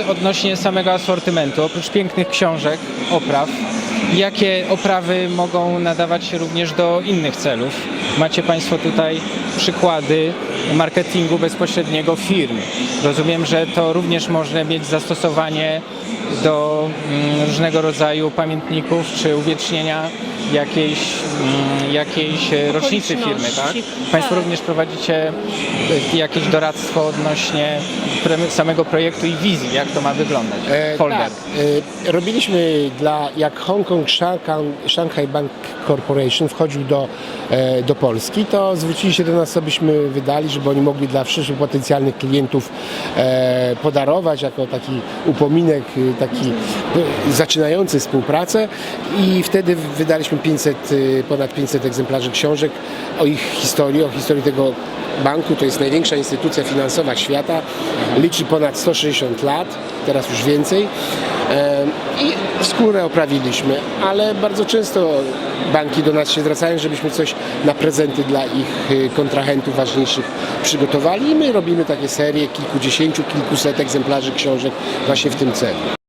Odnośnie samego asortymentu, oprócz pięknych książek, opraw, jakie oprawy mogą nadawać się również do innych celów? Macie Państwo tutaj przykłady marketingu bezpośredniego firm. Rozumiem, że to również może mieć zastosowanie do mm, różnego rodzaju pamiętników czy uwiecznienia jakiejś, mm, jakiejś e, rocznicy firmy, tak? Państwo Tak. również prowadzicie e, jakieś doradztwo odnośnie samego projektu i wizji, jak to ma wyglądać? E, Folder. Tak, e, robiliśmy dla, jak Hong Kong Shanghai, Bank Corporation wchodził do, e, do Polski, to zwrócili się do nas, co byśmy wydali, żeby oni mogli dla przyszłych potencjalnych klientów e, podarować jako taki upominek, taki zaczynający współpracę i wtedy wydaliśmy 500, e, ponad 500 egzemplarzy książek o ich historii, o historii tego banku. To jest największa instytucja finansowa świata. Liczy ponad 160 lat, teraz już więcej. I skórę oprawiliśmy, ale bardzo często banki do nas się zwracają, żebyśmy coś na prezenty dla ich y, kontrahentów ważniejszych przygotowali i my robimy takie serie kilkudziesięciu, kilkuset egzemplarzy książek właśnie w tym celu.